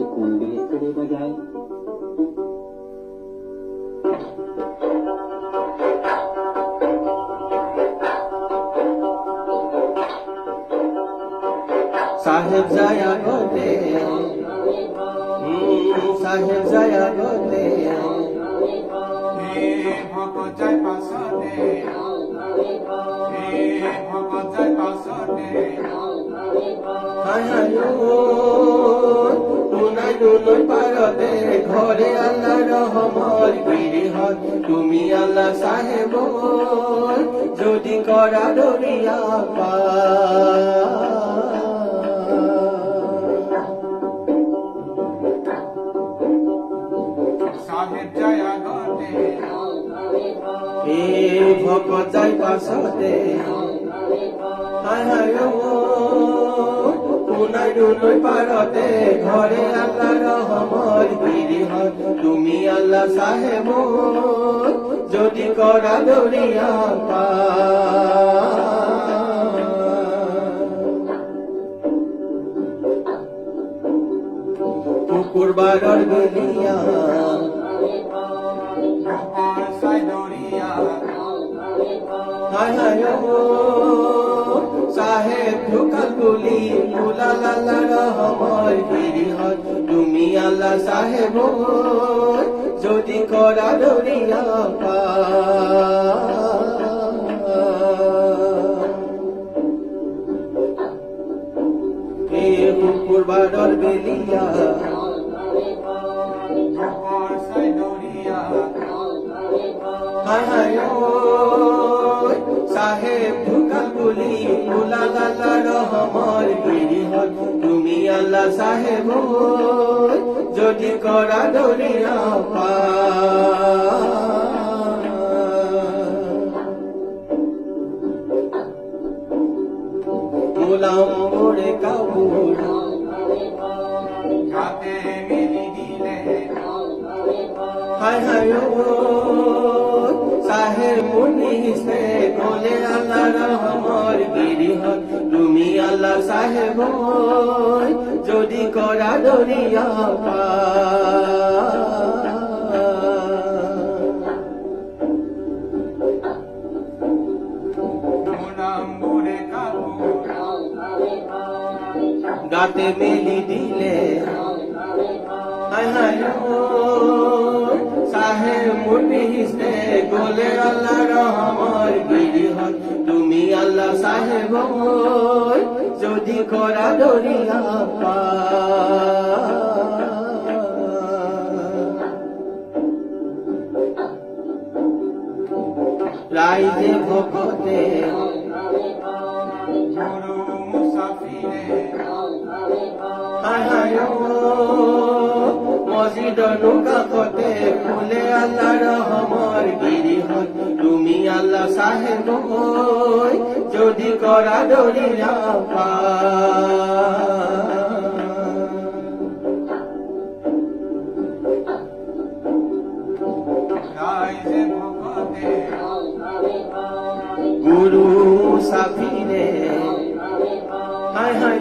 তাকে কোন দিকে করে বাজায় সাহেব জায়া গোতে সাহেব জায়া গোতে ভগত জয় পাশে ভগত জয় পাশে হায় ও নুনাই পারতে ঘরে আল্লাহ রহমত গিরিহত তুমি আল্লাহ সাহেব। যদি করা দরিয়া পা ভগত যাই পাছতে হায় হায় পারতে ঘরে আল্লাহ রহমত গিরিহত তুমি আল্লাহ সাহেব যদি করা দরিয়া পা কুকুর বারর গলিয়া হায় হায় সাহেব ঢুকাল গুলি মুলা লালা গিরিহত তুমি আল্লাহ সাহেব যদি করা দরিয়া বেলিয়া হায় মুলা লালা রহমর গিরিহত তুমি আল্লাহ সাহেব যদি করা দরিয়া পা গোলাম ওরে কাবুল হাতে মিলি দিলে হায় হায় সাহেব মুনিসে বলে আল্লাহ রহমর আল্লাহ সাহেব যদি করা দরিয়া গাতে মেলি দিলে সাহেব মুনিসে বলে আল্লাহ রহমর গিরিহত তুমি আল্লাহ সাহেব যদি করা দরিয়া পা রাইতে ভকতে গুরু হায় হায় ও ফুলে আল্লাহ রহমর গিরিহত তুমি আল্লাহ সাহেব যদি করা রাইজে ভগতে। গুরু সাফিরে হায় হায়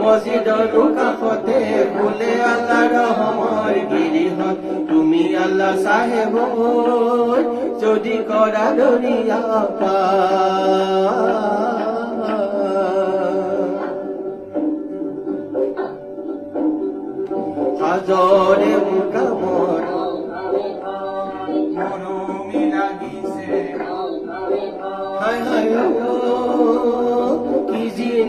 মসজিদ কাফতে ফুলে আল্লাহ রহমর গিরিহত তুমি আল্লাহ সাহেব যদি করা দরিয়া হাজরে মুকামর হায় হায় কি জিন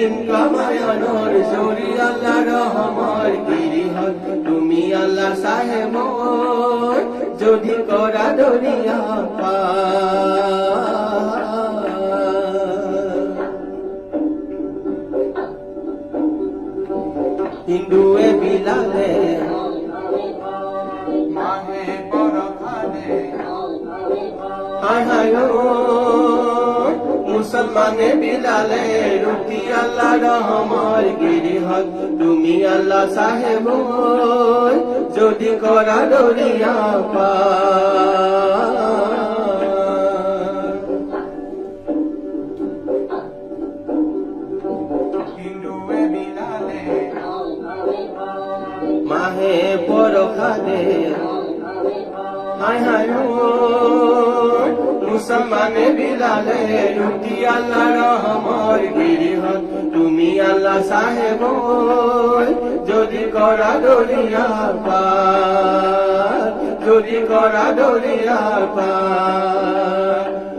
ইজিন কামায়ানর আল্লাহ রহমর গিরিহত, তুমি আল্লাহ সাহেব যদি করা দরিয়া পা হিন্দুয়ে বিলালে হায় হায় মুসলমানে বিলালে রুটি আল্লাহ রহমর গিরিহত তুমি আল্লাহ সাহেব যদি করা হিন্দুয়ে বিলালে, মাহে পরখানে হায় হায় মুসলমানে বিলালে লুটি আল্লাহ রহমর গিরিহত তুমি আল্লাহ সাহেব যদি করা দরিয়া পা যদি করা দরিয়া পার।